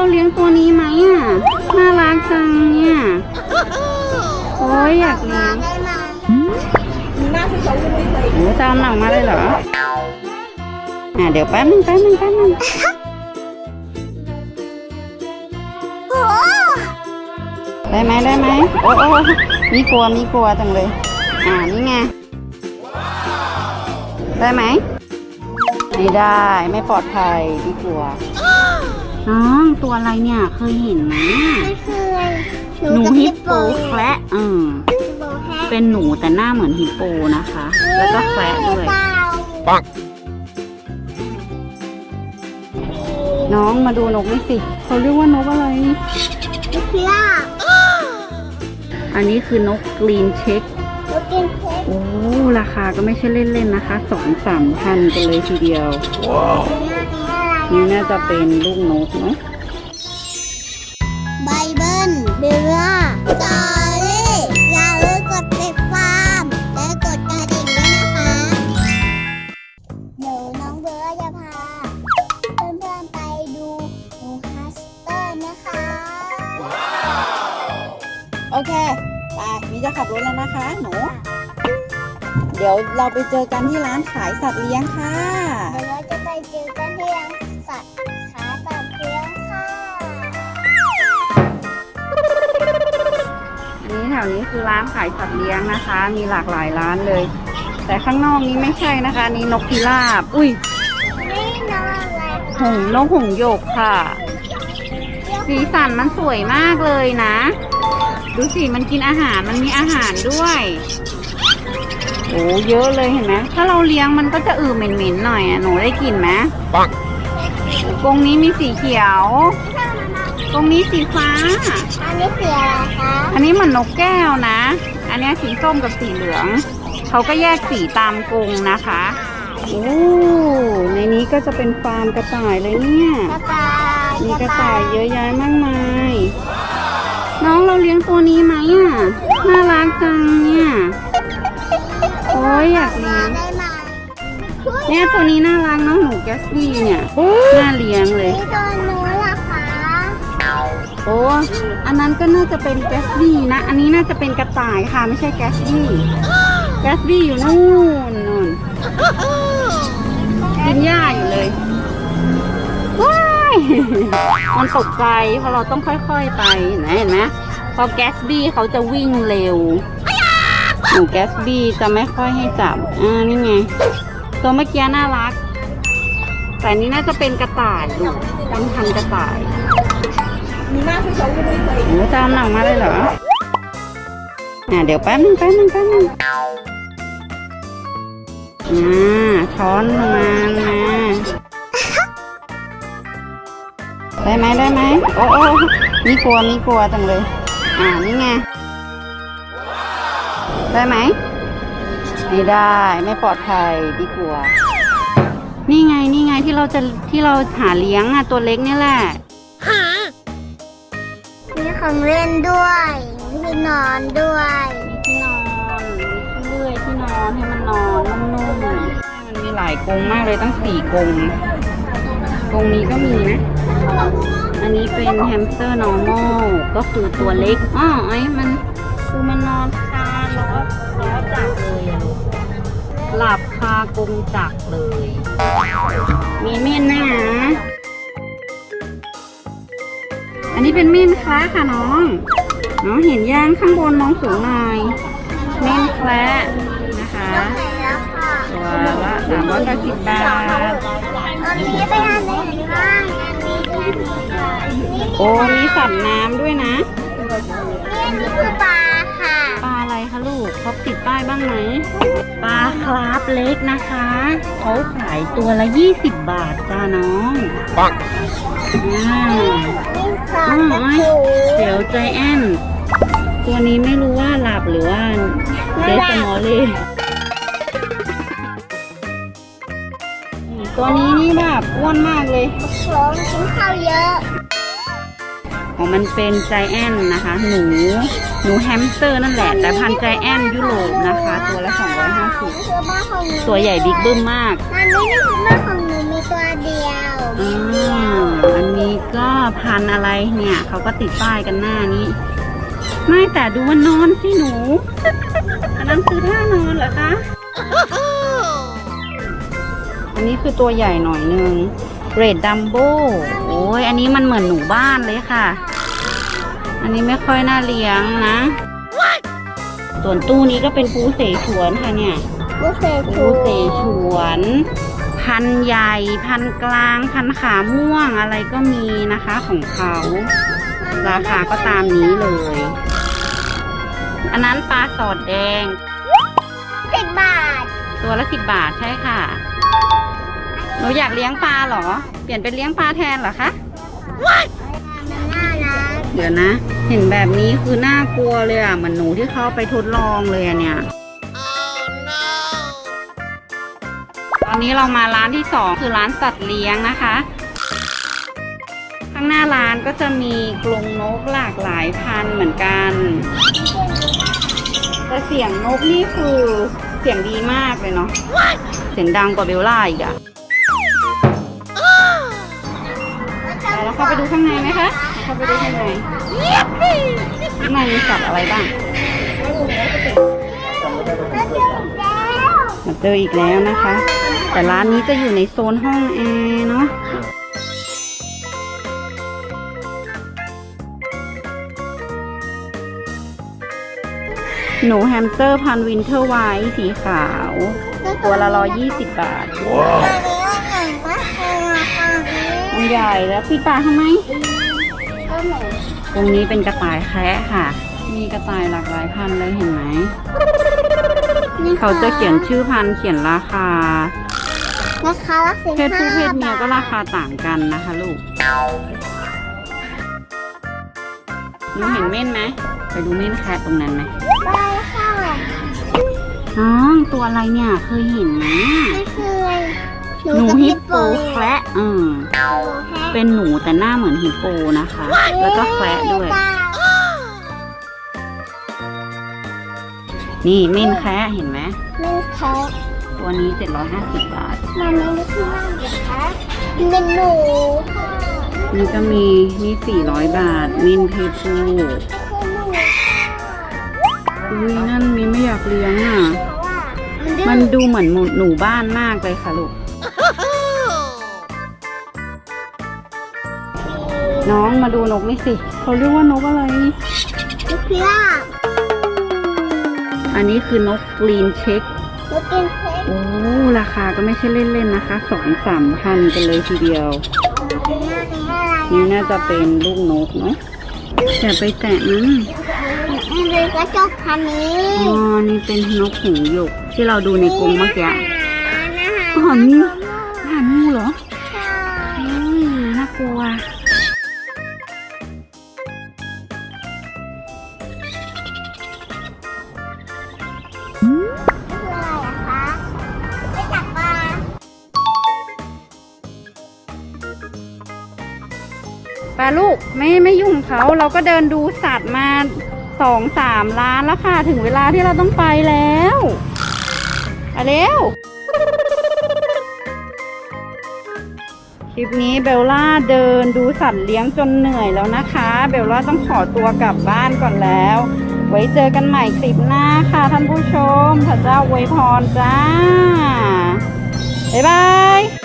เราเลี้ยงตัวนี้ไหมอะ น่ารักจังเนี่ย โอ้ยอยากเลี้ยงได้ไหมโอ้ตามหนังมาเลยเหรอ อะเดี๋ยวแป๊บนึงแป๊บนึงแป๊บนึงได้ไหมได้ไหมโอ้โอ้มีกลัวมีกลัวจังเลย อ่านี่ไง ได้ไหมไม่ได้ไม่ปลอดภัยพี่กลัว น้องตัวอะไรเนี่ยเคยเห็นไหมไม่เคยหนูฮิปโปแคระอืมฮิปโปแค่เป็นหนูแต่หน้าเหมือนฮิปโปนะคะ แล้วก็แคระด้วยเต่าน้องมาดูนกนี่สิเขาเรียกว่านกอะไรนกพิราบอันนี้คือนกกรีนเช็คนกกินเพชรโอ้ ราคาก็ไม่ใช่เล่นๆนะคะสองสามพันกันเลยทีเดียว นี่น่าจะเป็นลูกนกเนาะไบเบิลเบลล่าจอรี่อย่าลืมกดติดตามและกดกระดิ่งด้วยนะคะเดี๋ยวน้องเบลล่าจะพาเพื่อนๆไปดูหนูฮัสเตอร์นะคะ โอเค ไปมีจะขับรถแล้วนะคะหนู เดี๋ยวเราไปเจอกันที่ร้านขายสัตว์เลี้ยงค่ะ วนี้คือร้านขายสัตว์เลี้ยงนะคะ มีหลากหลายร้านเลย แต่ข้างนอกนี้ไม่ใช่นะคะอันนี้นกพิราบ อุ้ยนี่นอนเลยหงส์นกหงส์หยกค่ะ สีสันมันสวยมากเลยนะ ดูสิมันกินอาหารมันมีอาหารด้วยโอ้เยอะเลยเห็นไหมถ้าเราเลี้ยงมันก็จะอือเหม็นๆหน่อยอะหนูได้กลิ่นไหมกรงนี้มีสีเขียว กรงนี้สีฟ้า อันนี้คืออะไรคะอันนี้เหมือนนกแก้วนะ อันเนี้ยสีส้มกับสีเหลือง เขาก็แยกสีตามกรงนะคะ โอ้ในนี้ก็จะเป็นฟาร์มกระต่ายเลยเนี่ย กระต่ายมีกระต่ายเยอะแยะมากมาย น้องเราเลี้ยงตัวนี้ไหมอะ น่ารักจังเนี่ย โอ้ยอยากเลี้ยงได้ไหมเนี่ยตัวนี้น่ารักน้องหนูแกสบี้เนี่ย น่าเลี้ยงเลยนี่ตัวนู้นล่ะคะ โอ้อันนั้นก็น่าจะเป็นแกสบี้นะ อันนี้น่าจะเป็นกระต่ายค่ะ ไม่ใช่แกสบี้แกสบี้อยู่นู่นนู่นกินหญ้าอยู่เลยว้ายมันตกใจเพราะเราต้องค่อยๆไปเห็นไหมเห็นไหมพอแกสบี้เขาจะวิ่งเร็วหนูแกสบี้จะไม่ค่อยให้จับอ่านี่ไง ตัวเมื่อกี้น่ารัก แต่อันนี้น่าจะเป็นกระต่ายดูเป็นพันธุ์กระต่าย โอ้ตามหลังมาเลยเหรอ อ่าเดี๋ยวแป๊บนึงแป๊บนึงแป๊บนึงอ่าช้อนมามาได้ไหมได้ไหมโอ้โอ้มีกลัวมีกลัวจังเลย อ่านี่ไง ได้ไหมไม่ได้ไม่ปลอดภัยดีกลัว นี่ไงนี่ไงที่เราจะที่เราหาเลี้ยงอะตัวเล็กนี่แหละ มีของเล่นด้วยมีที่นอนด้วยที่นอนมีที่เลื่อยที่นอนให้มันนอนนุ่มๆมันมีหลายกรงมากเลยตั้งสี่กรงกรงนี้ก็มีนะอันนี้เป็นแฮมสเตอร์ normal ก็คือตัวเล็กอ้อไอ้มันคือมันนอนคาล้อล้อจักเลยหลับคากรงจักเลย มีเม่นนะ นนี้เป็นเม่นคล้าค่ะน้อง น้องเห็นย่างข้างบนน้องสูงหน่อย เม่นแคระนะคะต้องไหนแล้วค่ะตัวละสามร้อยเก้าสิบบาทอันนี้ไปอันไหนบ้างอันนี้แค่นี้ค่ะนี่โอ้มีสัตว์น้ำด้วยนะนี่คือปลาค่ะ ปลาอะไรคะลูกเขาติดป้ายบ้างไหมปลาคราฟเล็กนะคะเขาขายตัวละ 20 บาทจ้าน้องปังอ่านี่ปลาอ๋ตะอปูเดี๋ยวใจแอนตัวนี้ไม่รู้ว่าหลับหรือว่าเดสมอลเลยตัวนี้นี่แบบอ้วนมากเลยหลงกินข้าวเยอะอ๋อมันเป็นใจแอนนะคะ หนู หนูแฮมสเตอร์นั่นแหละ แต่พันธุ์ใจแอนยุโรปนะคะ ตัวละนี่250คือบ้านของหนูตัวใหญ่บิ๊กบึ้มมาก อันนี้คือบ้านของหนูมีตัวเดียวอ่าอันนี้ ก็พันธุ์อะไรเนี่ย เขาก็ติดป้ายกันหน้านี้ ไม่แต่ดูว่านอนสิหนูอันนั้นคือท่านอนเหรอคะ อันนี้คือตัวใหญ่หน่อยนึงเรดดัมโบโอ้ยอันนี้มันเหมือนหนูบ้านเลยค่ะ อันนี้ไม่ค่อยน่าเลี้ยงนะ ส่วนตู้นี้ก็เป็นปูเสฉวนค่ะเนี่ยบุฟเฟ่ต์ปูเสฉวน พันธุ์ใหญ่พันธุ์กลาง พันธุ์ขาม่วงอะไรก็มีนะคะของเขา ราคาก็ตามนี้เลย อันนั้นปลาสอดแดงสิบบาท ตัวละสิบบาทใช่ค่ะ หนูอยากเลี้ยงปลาเหรอ เปลี่ยนเป็นเลี้ยงปลาแทนเหรอคะมันน่ารักเดี๋ยวนะ เห็นแบบนี้คือน่ากลัวเลยอะเหมือนหนูที่เขาไปทดลองเลยอะเนี่ย นี้เรามาร้านที่สองคือร้านสัตว์เลี้ยงนะคะ ข้างหน้าร้านก็จะมีกรงนกหลากหลายพันเหมือนกันแต่เสียงนกนี่คือเสียงดีมากเลยเนาะเสียงดังกว่าเบลล่าอีกอะแล้วเข้าไปดูข้างในไหมคะเข้าไปดูข้างในข้างในมีสัตว์อะไรบ้างมาเจออีกแล้วนะคะ แต่ร้านนี้จะอยู่ในโซนห้องแอร์เนาะหนูแฮมสเตอร์พันธุ์วินเทอร์ไวท์สีขาว ตัวละร้อยยี่สิบบาทตัวนี้ก็ใหญ่มากเลยอะค่ะนี้มันใหญ่แล้วปิดปากทำไมก็เหมือนตรงนี้เป็นกระต่ายแคะค่ะ มีกระต่ายหลากหลายพันธุ์เลยเห็นไหม เขาจะเขียนชื่อพันธุ์เขียนราคา นะคะละสิบเพศผู้เพศห้าเมียบาทก็ราคาต่างกันนะคะลูก หนูเห็นเม่นไหม ไปดูเม่นแคะตรงนั้นไหมได้ค่ะน้องตัวอะไรเนี่ย เคยเห็นไหมไม่เคยหนูฮิปโปแคระอืมแฮะเป็นหนูแต่หน้าเหมือนฮิปโปนะคะ แล้วก็แคระด้วย นี่เม่นแคะเห็นไหมไม่แคะ ตัวนี้ 750 บาทมันไม่ได้ที่ว่าเหรอคะเป็นหนูค่ะนี่ก็มีนี่ 400 บาทเม่นเพศผู้เป็นหนูอุ้ยนั่นมีไม่อยากเลี้ยงอะเพราะว่ามันดื้อมันดูเหมือนหมูหนูบ้านมากเลยค่ะลูก น้องมาดูนกนี่สิ เขาเรียกว่านกอะไรลูกพิราบอันนี้คือนกกรีนเช็คลูกกินเพชร โอ้ ราคาก็ไม่ใช่เล่นๆนะคะสองสามพันกันเลยทีเดียว นี่น่าจะเป็นลูกนกเนาะอย่าไปแตะมันมันเป็นกระจกคันนี้อ๋อนี่เป็นนกหงส์หยกที่เราดูในกรงเมื่อกี้อาอาหารงูอาหารงูเหรอค่ะเฮ้ยน่ากลัว ปลาลูกไม่ไม่ยุ่งเขาเราก็เดินดูสัตว์มาสองสามล้านแล้วค่ะ ถึงเวลาที่เราต้องไปแล้วไปเร็ว คลิปนี้เบลล่าเดินดูสัตว์เลี้ยงจนเหนื่อยแล้วนะคะ เบลล่าต้องขอตัวกลับบ้านก่อนแล้ว ไว้เจอกันใหม่คลิปหน้าค่ะท่านผู้ชมพระเจ้าอวยพรจ้า บ๊ายบาย